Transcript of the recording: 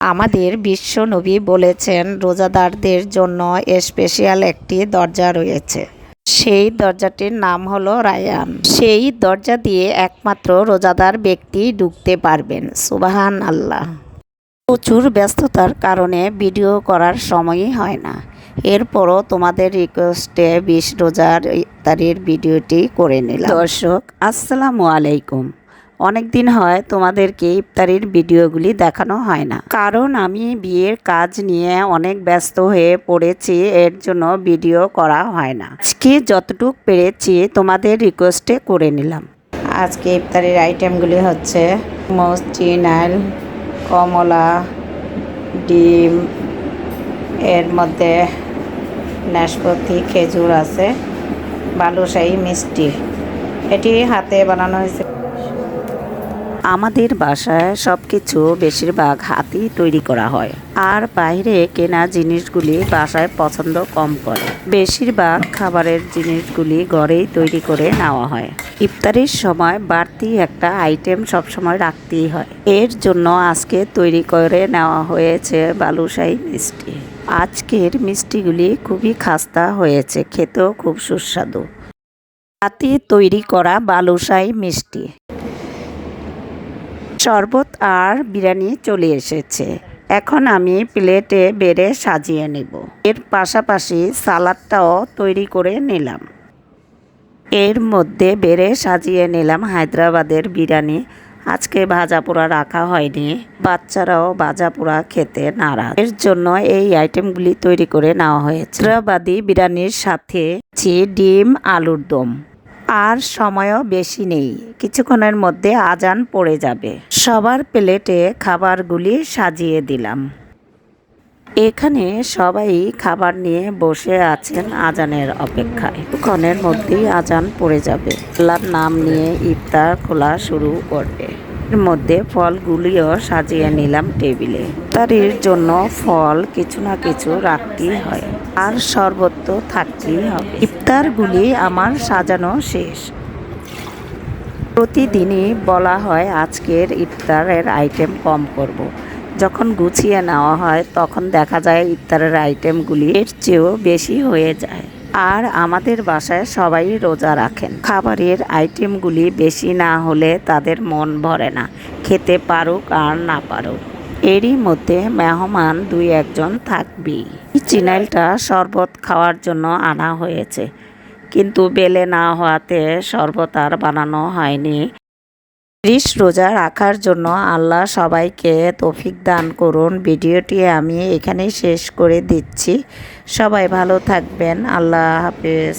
আমাদের বিশ্ব নবী বলেছেন, রোজাদারদের জন্য স্পেশাল একটি দরজা রয়েছে। সেই দরজাটির নাম হলো রায়ান। সেই দরজা দিয়ে একমাত্র রোজাদার ব্যক্তি ঢুকতে পারবেন। সুবাহান আল্লাহ প্রচুর ব্যস্ততার কারণে ভিডিও করার সময়ই হয় না। এরপরও তোমাদের রিকোয়েস্টে বিশ রোজার ইফতারির ভিডিওটি করে নিলাম। দর্শক, আসসালামু আলাইকুম। অনেক দিন হয় তোমাদেরকে ইফতারির ভিডিওগুলি দেখানো হয় না। কারণ আমি বিয়ের কাজ নিয়ে অনেক ব্যস্ত হয়ে পড়েছি, এর জন্য ভিডিও করা হয় না। আজকে যতটুক পেরেছি তোমাদের রিকোয়েস্টে করে নিলাম। আজকে ইফতারির আইটেমগুলি হচ্ছে মসজিনাল কমলা, ডিম, এর মধ্যে নাশপাতি, খেজুর আছে, বালুশাহী মিষ্টি। এটি হাতে বানানো হয়েছে। আমাদের বাসায় সব কিছু বেশিরভাগ হাতেই তৈরি করা হয়। আর বাইরে কেনা জিনিসগুলি বাসায় পছন্দ কম করে। বেশিরভাগ খাবারের জিনিসগুলি ঘরেই তৈরি করে নেওয়া হয়। ইফতারির সময় বাড়তি একটা আইটেম সবসময় রাখতেই হয়। এর জন্য আজকে তৈরি করে নেওয়া হয়েছে বালুশাহী মিষ্টি। আজকের মিষ্টিগুলি খুবই খাস্তা হয়েছে, খেতেও খুব সুস্বাদু। হাতে তৈরি করা বালুশাহী মিষ্টি। শরবত আর বিরিয়ানি চলে এসেছে। এখন আমি প্লেটে বেড়ে সাজিয়ে নেব। এর পাশাপাশি সালাদটাও তৈরি করে নিলাম। এর মধ্যে বেড়ে সাজিয়ে নিলাম হায়দ্রাবাদের বিরিয়ানি। আজকে ভাজা পোড়া রাখা হয়নি। বাচ্চারাও ভাজা পোড়া খেতে নারাজ। এর জন্য এই আইটেমগুলি তৈরি করে নেওয়া হয়েছে। হায়দ্রাবাদি বিরিয়ানির সাথে ডিম, আলুর দম। আর সময়ও বেশি নেই। কিছুক্ষণের মধ্যে আজান পড়ে যাবে। সবার প্লেটে খাবারগুলি সাজিয়ে দিলাম। এখানে সবাই খাবার নিয়ে বসে আছেন আজানের অপেক্ষায়। ক্ষণের মধ্যেই আজান পড়ে যাবে। আল্লাহর নাম নিয়ে ইফতার খোলা শুরু করবে। মধ্যে ফলগুলিও সাজিয়ে নিলাম টেবিলে। ইফতারির জন্য ফল কিছু না কিছু রাখতেই হয়, আর শরবত তো থাকতেই হবে। ইফতারগুলি আমার সাজানো শেষ। প্রতিদিনই বলা হয় আজকের ইফতারের আইটেম কম করব। যখন গুছিয়ে নেওয়া হয়, তখন দেখা যায় ইফতারের আইটেমগুলি এর চেয়েও বেশি হয়ে যায়। আর আমাদের বাসায় সবাই রোজা রাখেন। খাবারের আইটেমগুলি বেশি না হলে তাদের মন ভরে না। খেতে পারুক আর না পারুক। এরই মধ্যে মেহমান দুই একজন থাকবেই। এই চিনাইলটা শরবত খাওয়ার জন্য আনা হয়েছে। কিন্তু বেলে না হওয়াতে শরবত আর বানানো হয়নি। ত্রিশ রোজা রাখার জন্য আল্লাহ সবাইকে তফিক দান করুন। ভিডিওটি আমি এখানেই শেষ করে দিচ্ছি। সবাই ভালো থাকবেন। আল্লাহ হাফেজ।